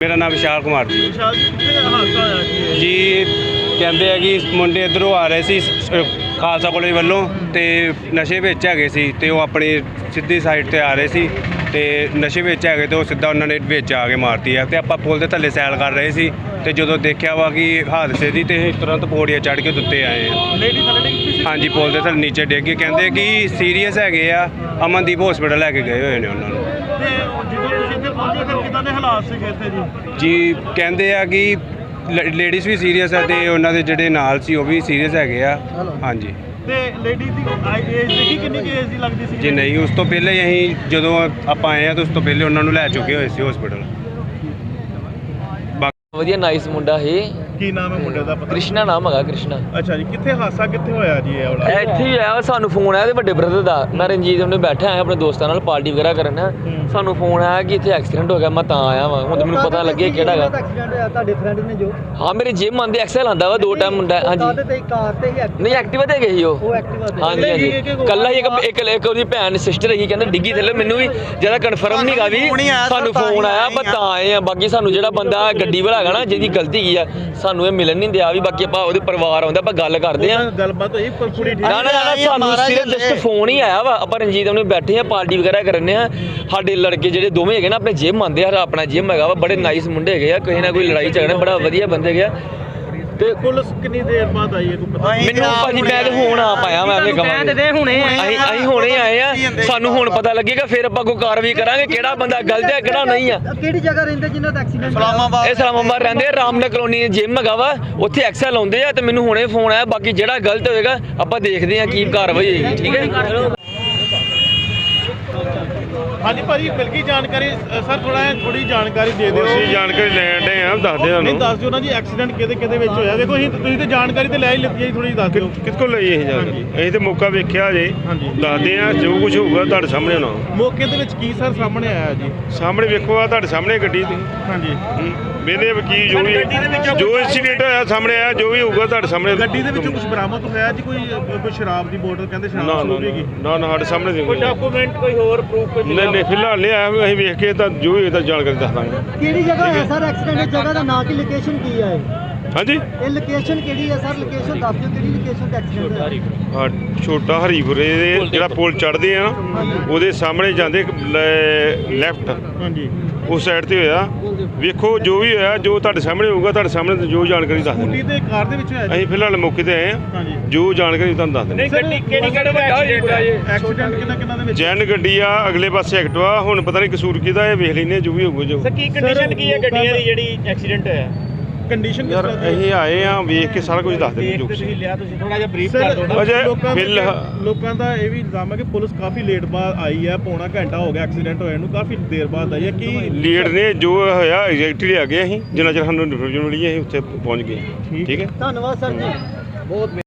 ਮੇਰਾ ਨਾਮ ਵਿਸ਼ਾਲ ਕੁਮਾਰ ਜੀ। ਵਿਸ਼ਾਲ ਜੀ ਕਿੱਥੇ ਹਾਦਸਾ ਹੋਇਆ ਜੀ ਇਹ? ਜੀ ਕਹਿੰਦੇ ਆ ਕਿ ਮੁੰਡੇ ਇਧਰੋਂ ਆ ਰਹੇ ਸੀ ਖਾਲਸਾ ਕਾਲਜ ਵੱਲੋਂ ਤੇ ਨਸ਼ੇ ਵਿੱਚ ਹੈਗੇ ਸੀ ਤੇ ਉਹ ਆਪਣੀ ਸਿੱਧੀ ਸਾਈਡ ਤੇ ਆ ਰਹੇ ਸੀ ਤੇ ਨਸ਼ੇ ਵਿੱਚ ਹੈਗੇ ਤੇ ਉਹ ਸਿੱਧਾ ਉਹਨਾਂ ਨੇ ਵਿੱਚ ਆ ਕੇ ਮਾਰਤੀ ਆ ਤੇ ਆਪਾਂ ਪੁਲ ਦੇ ਥੱਲੇ ਸੈਲ ਕਰ ਰਹੇ ਸੀ ਤੇ ਜਦੋਂ ਦੇਖਿਆ ਵਾ ਕਿ ਹਾਦਸੇ ਦੀ ਤੇ ਅਸੀਂ ਤੁਰੰਤ ਪੌੜੀਆਂ ਚੜ੍ਹ ਕੇ ਦੁੱਤੇ ਆਏ ਆ। ਲੇਡੀ ਥੱਲੇ ਡਿੱਗ ਪਈ ਸੀ? ਹਾਂਜੀ ਪੁਲ ਦੇ ਥੱਲੇ ਨੀਚੇ ਡਿੱਗ ਕੇ ਕਹਿੰਦੇ ਕਿ ਸੀਰੀਅਸ ਹੈਗੇ ਆ ਅਮਨਦੀਪ ਹਸਪੀਟਲ ਲੈ ਕੇ ਗਏ ਹੋਏ ਨੇ ਉਹਨਾਂ ਨੂੰ। ਤੇ ਉਹ ਜਦੋਂ ਤੁਸੀਂ ਇੱਥੇ ਪਹੁੰਚੇ ਫਿਰ ਕਿਦਾਂ ਦੇ ਹਾਲਾਤ ਸੀਗੇ ਇੱਥੇ ਜੀ? ਜੀ ਕਹਿੰਦੇ ਆ ਕਿ ਲੇਡੀਜ਼ ਵੀ ਸੀਰੀਅਸ ਆ ਤੇ ਉਹਨਾਂ ਦੇ ਜਿਹੜੇ ਨਾਲ ਸੀ ਉਹ ਵੀ ਸੀਰੀਅਸ ਹੈਗੇ ਆ। ਹਾਂਜੀ। ਤੇ ਲੇਡੀ ਦੀ ਏਜ ਦੇਖੀ ਕਿੰਨੀ ਕੀ ਏਜ ਦੀ ਲੱਗਦੀ ਸੀ ਜੇ ਨਹੀਂ ਉਸ ਤੋਂ ਪਹਿਲੇ ਹੀ ਅਸੀਂ ਜਦੋਂ ਆਪਾਂ ਆਏ ਆ ਤਾਂ ਉਸ ਤੋਂ ਪਹਿਲੇ ਉਹਨਾਂ ਨੂੰ ਲੈ ਚੁੱਕੇ ਹੋਏ ਸੀ ਹਸਪੀਟਲ ਵਧੀਆ ਨਾਈਸ ਮੁੰਡਾ ਹੈ ਕੀ ਨਾਮ ਹੈ ਮੁੰਡੇ ਦਾ ਪਤਾ? ਕ੍ਰਿਸ਼ਨਾ ਨਾਮ ਹੈਗਾ ਕ੍ਰਿਸ਼ਨਾ। ਅੱਛਾ ਜੀ ਕਿੱਥੇ ਹਾਦਸਾ ਕਿੱਥੇ ਹੋਇਆ ਜੀ ਇਹ ਵਾਲਾ? ਇੱਥੇ ਹੀ ਆਇਆ ਸਾਨੂੰ ਫੋਨ ਆਇਆ ਤੇ ਵੱਡੇ ਬ੍ਰਦਰ ਦਾ। ਮੈਂ ਰਣਜੀਤ ਉਹਨੇ ਬੈਠਾ ਆਇਆ ਆਪਣੇ ਦੋਸਤਾਂ ਨਾਲ ਪਾਰਟੀ ਵਗੈਰਾ ਕਰਨ। ਸਾਨੂੰ ਫੋਨ ਆਇਆ ਕਿ ਇੱਥੇ ਐਕਸੀਡੈਂਟ ਹੋ ਗਿਆ ਮੈਂ ਤਾਂ ਆਇਆ ਵਾਂ। ਹੁਣ ਮੈਨੂੰ ਪਤਾ ਲੱਗਿਆ ਕਿਹੜਾ ਹੈਗਾ ਐਕਸੀਡੈਂਟ ਹੋਇਆ ਤੁਹਾਡੇ ਫਰੈਂਡ ਨੇ ਜੋ? ਹਾਂ ਮੇਰੇ ਜਿਮ ਆਂਦੇ ਐਕਸਲ ਆਂਦਾ ਵਾ ਦੋ ਟਾਈਮ ਮੁੰਡਾ ਹਾਂਜੀ। ਤੇ ਕਾਰ ਤੇ ਹੀ ਐਕਟਿਵ ਨਹੀਂ ਐਕਟਿਵਾ ਤੇ ਗਈ ਉਹ। ਉਹ ਐਕਟਿਵਾ ਤੇ। ਹਾਂਜੀ ਹਾਂਜੀ। ਕੱਲਾ ਹੀ ਇੱਕ ਇੱਕ ਇੱਕ ਉਹਦੀ ਭੈਣ ਸਿਸਟਰ ਹੈਗੀ ਕਹਿੰਦੇ ਡਿੱਗੀ ਥੱਲੇ ਮੈਨੂੰ ਵੀ ਜ਼ਿਆਦਾ ਕਨਫਰਮ ਨਹੀਂ ਗਾ ਵੀ ਸਾਨੂੰ ਫੋਨ ਆਇਆ ਪਰ ਤਾਂ ਆਏ ਆ। ਬਾਕੀ ਸਾਨੂੰ ਜਿਹੜਾ ਬੰਦਾ ਗੱਡੀ ਵਾਲਾ ਹੈਗਾ ਨਾ ਜਿਹਦੀ ਗਲਤੀ ਕੀ ਆ ਸਾਨੂੰ ਇਹ ਮਿਲਣ ਨਹੀਂ ਦਿਆ ਵੀ ਬਾਕੀ ਆਪਾਂ ਉਹਦੇ ਪਰਿਵਾਰ ਆਉਂਦਾ ਆਪਾਂ ਗੱਲ ਕਰਦੇ ਆ ਗੱਲਬਾਤ ਹੋਈ ਪਰ ਕੁੜੀ ਠੀਕ ਨਾ ਨਾ ਨਾ ਸਾਨੂੰ ਸਿਰਫ ਜਸਟ ਫੋਨ ਹੀ ਆਇਆ ਵਾ। ਆਪਾਂ ਰਣਜੀਤ ਉਹਨੇ ਬੈਠੇ ਆ ਪਾਰਟੀ ਵਗੈਰਾ ਕਰਨੇ ਆ। ਸਾਡੇ ਲੜਕੇ ਜਿਹੜੇ ਦੋਵੇਂ ਹੈਗੇ ਨਾ ਆਪਣੇ ਜਿਮ ਆਂਦੇ ਆ ਆਪਣਾ ਜਿਮ ਹੈਗਾ ਵਾ ਬੜੇ ਨਾਈਸ ਮੁੰਡੇ ਹੈਗੇ ਆ। ਕਿਸੇ ਨਾ ਕੋਈ ਲੜਾਈ ਝਗੜਾ ਬੜਾ ਵਧੀਆ ਬੰਦੇ ਹੈਗੇ ਆ। ਤੇ ਪੁਲਿਸ ਕਿੰਨੀ ਦੇਰ ਬਾਅਦ ਆਈ ਹੈ ਕੋਈ ਪਤਾ? ਮੈਨੂੰ ਭਾਜੀ ਮੈਂ ਤੇ ਹੁਣ ਆ ਪਾਇਆ ਮੈਂ ਐਵੇਂ ਕਹਾਂ ਦੇ ਹੁਣੇ ਅਸੀਂ ਅਸੀਂ ਹੁਣੇ ਆਏ ਆ। ਸਾਨੂੰ ਹੁਣ ਪਤਾ ਲੱਗੇਗਾ ਫਿਰ ਆਪਾਂ ਕੋਈ ਕਾਰਵਾਈ ਕਰਾਂਗੇ ਕਿਹੜਾ ਬੰਦਾ ਗਲਤ ਹੈ ਕਿਹੜਾ ਨਹੀਂ ਆ। ਕਿਹੜੀ ਜਗ੍ਹਾ ਰਹਿੰਦੇ ਜਿਨ੍ਹਾਂ ਦਾ ਐਕਸੀਡੈਂਟ ਇਹ ਇਸਲਾਮਾਬਾਦ ਰਹਿੰਦੇ ਆ ਰਾਮਨਗਰ ਕਲੋਨੀ ਜਿਮ ਹੈਗਾ ਵਾ ਉੱਥੇ ਐਕਸਲ ਆਉਂਦੇ ਆ ਤੇ ਮੈਨੂੰ ਹੁਣੇ ਫੋਨ ਆਇਆ ਬਾਕੀ ਜਿਹੜਾ ਗਲਤ ਹੋਏਗਾ ਆਪਾਂ ਦੇਖਦੇ ਆ ਕੀ ਕਾਰਵਾਈ ਹੋਏਗੀ ਠੀਕ ਹੈ? ਹਾਂਜੀ ਭਾਜੀ ਮਿਲ ਗਈ ਜਾਣਕਾਰੀ। ਸਰ ਥੋੜਾ ਥੋੜੀ ਜਾਣਕਾਰੀ ਦੇ ਦਿਓ। ਅਸੀਂ ਜਾਣਕਾਰੀ ਲੈਣ ਦੇ ਆ ਦੱਸ ਦੇ ਨਹੀਂ ਤੁਹਾਨੂੰ ਦੱਸ ਦਿਓ ਨਾ ਜੀ ਐਕਸੀਡੈਂਟ ਕਿਹਦੇ ਕਿਹਦੇ ਵਿੱਚ ਹੋਇਆ। ਦੇਖੋ ਅਸੀਂ ਤੁਸੀਂ ਤੇ ਜਾਣਕਾਰੀ ਤੇ ਲੈ ਹੀ ਲਿੱਤੀ ਹੈ ਥੋੜੀ ਦੱਸ ਦਿਓ। ਕਿਸ ਕੋਲ ਲਈ ਇਹ ਜਾਣਕਾਰੀ? ਅਸੀਂ ਤੇ ਮੌਕਾ ਵੇਖਿਆ ਜੇ। ਦੱਸਦੇ ਆ ਜੋ ਕੁਝ ਹੋਊਗਾ ਤੁਹਾਡੇ ਸਾਹਮਣੇ ਹੋਣਾ ਮੌਕੇ ਦੇ ਵਿੱਚ ਕੀ ਸਰ ਸਾਹਮਣੇ ਆਇਆ ਜੀ? ਸਾਹਮਣੇ ਵੇਖੋ ਆ ਤੁਹਾਡੇ ਸਾਹਮਣੇ ਗੱਡੀ ਤੇ ਹਾਂਜੀ। ਵੇਲੇ ਵਕੀ ਜੋ ਵੀ ਜੋ ਇਨਸੀਡੈਂਟ ਹੋਇਆ ਸਾਹਮਣੇ ਆਇਆ ਜੋ ਵੀ ਹੋਊਗਾ ਤੁਹਾਡੇ ਸਾਹਮਣੇ ਗੱਡੀ ਦੇ ਵਿੱਚੋਂ ਕੁਝ ਬਰਾਮਦ ਹੋਇਆ ਜੀ ਕੋਈ ਕੋਈ ਸ਼ਰਾਬ ਦੀ ਬੋਤਲ ਕਹਿੰਦੇ ਨਾ ਸ਼ਰਾਬ ਨਾ ਹੋ ਗਈ ਨਾ। ਨਾ ਸਾਡੇ ਸਾਹਮਣੇ ਦੇ ਡਾਕੂਮੈਂਟ ਕੋਈ ਹੋਰ ਪ੍ਰੂਫ ਨਹੀਂ ਨਹੀਂ ਫਿਲਹਾਲ ਨਹੀਂ ਆਇਆ ਅਸੀਂ ਵੇਖ ਕੇ ਤਾਂ ਜੋ ਇਹਦਾ ਜਾਣਕਾਰੀ ਦੱਸ ਦਾਂਗੇ। ਕਿਹੜੀ ਜਗ੍ਹਾ ਹੋਇਆ ਸਰ? ਐਕਸੀਡੈਂਟ ਜਗ੍ਹਾ ਦਾ ਨਾਂ ਕੀ ਲੋਕੇਸ਼ਨ ਕੀ ਹੈ? ਹਾਂਜੀ। ਇਹ ਲੋਕੇਸ਼ਨ ਕਿਹੜੀ ਹੈ ਸਰ? ਲੋਕੇਸ਼ਨ ਦੱਸ ਦਿਓ ਕਿਹੜੀ ਲੋਕੇਸ਼ਨ ਤੇ ਐਕਸੀਡੈਂਟ ਹੋਇਆ? ਆਹ ਛੋਟਾ ਹਰੀਪੁਰੇ ਦੇ ਜਿਹੜਾ ਪੁਲ ਚੜਦੇ ਆ ਉਹਦੇ ਸਾਹਮਣੇ ਜਾਂਦੇ ਲੈਫਟ ਹਾਂਜੀ। ਉਸ ਸਾਈਡ ਤੇ ਹੋਇਆ। ਵੇਖੋ ਜੋ ਵੀ ਹੋਇਆ ਜੋ ਤੁਹਾਡੇ ਸਾਹਮਣੇ ਹੋਊਗਾ ਤੁਹਾਡੇ ਸਾਹਮਣੇ ਜੋ ਜਾਣਕਾਰੀ ਦੱਸ ਦਿੰਦੇ ਤੇ ਕਾਰ ਦੇ ਵਿੱਚ ਹੋਇਆ ਜੀ? ਅਸੀਂ ਫਿਲਹਾਲ ਮੌਕੇ ਤੇ ਆਏ ਆ ਹਾਂਜੀ। ਜੋ ਜਾਣਕਾਰੀ ਤੁਹਾਨੂੰ ਦੱਸ ਦਿੰਦੇ ਗੱਡੀ ਕਿਹੜੀ ਕਿਹੜਾ ਵੱਡਾ ਐਕਸੀਡੈਂਟ ਕਿੰਨਾ ਕਿੰਨਾ ਦੇ ਵਿੱਚ? ਜੈਨ ਗੱਡੀ ਆ ਅਗਲੇ ਪਾਸੇ ਐਕਟਵਾ ਹੁਣ ਪਤਾ ਨਹੀਂ ਕਸੂਰ ਕਿਹਦਾ ਇਹ ਵੇਖ ਲੈਨੇ ਜੋ ਵੀ ਹੋਊਗਾ ਜੋ। ਕੀ ਕੰਡੀਸ਼ਨ ਕੀ ਹੈ ਗੱਡੀਆਂ ਦੀ ਜਿਹੜੀ ਐਕਸੀਡੈਂਟ ਹੋਇਆ? ਕੰਡੀਸ਼ਨ ਯਾਰ ਅਸੀਂ ਆਏ ਆ ਵੇਖ ਕੇ ਸਾਰਾ ਕੁਝ ਦੱਸ ਦਿੰਦੇ ਜੋ ਕੁਛ। ਲਿਆ ਤੁਸੀਂ ਥੋੜਾ ਜਿਹਾ ਬਰੀਫ ਕਰ ਦਿਓ ਅਜੇ ਲੋਕਾਂ ਦਾ ਫਿਲਹਾਲ- ਲੋਕਾਂ ਦਾ ਇਹ ਵੀ ਇਲਜ਼ਾਮ ਹੈ ਕਿ ਪੁਲਿਸ ਕਾਫੀ ਲੇਟ ਬਾਅਦ ਆਈ ਹੈ ਪੌਣਾ ਘੰਟਾ ਹੋ ਗਿਆ ਐਕਸੀਡੈਂਟ ਹੋਇਆ ਨੂੰ ਕਾਫੀ ਦੇਰ ਬਾਅਦ ਆਈ ਹੈ। ਕੀ ਲੀਡ ਨੇ ਜੋ ਹੋਇਆ ਐਗਜ਼ੈਕਟਲੀ ਆ ਗਏ ਅਸੀਂ ਜਿੰਨਾ ਚਿਰ ਸਾਨੂੰ ਇਨਫੋਰਮੇਸ਼ਨ ਮਿਲੀ ਅਸੀਂ ਉੱਥੇ ਪਹੁੰਚ ਗਏ ਠੀਕ ਹੈ? ਧੰਨਵਾਦ ਸਰ ਜੀ। ਬਹੁਤ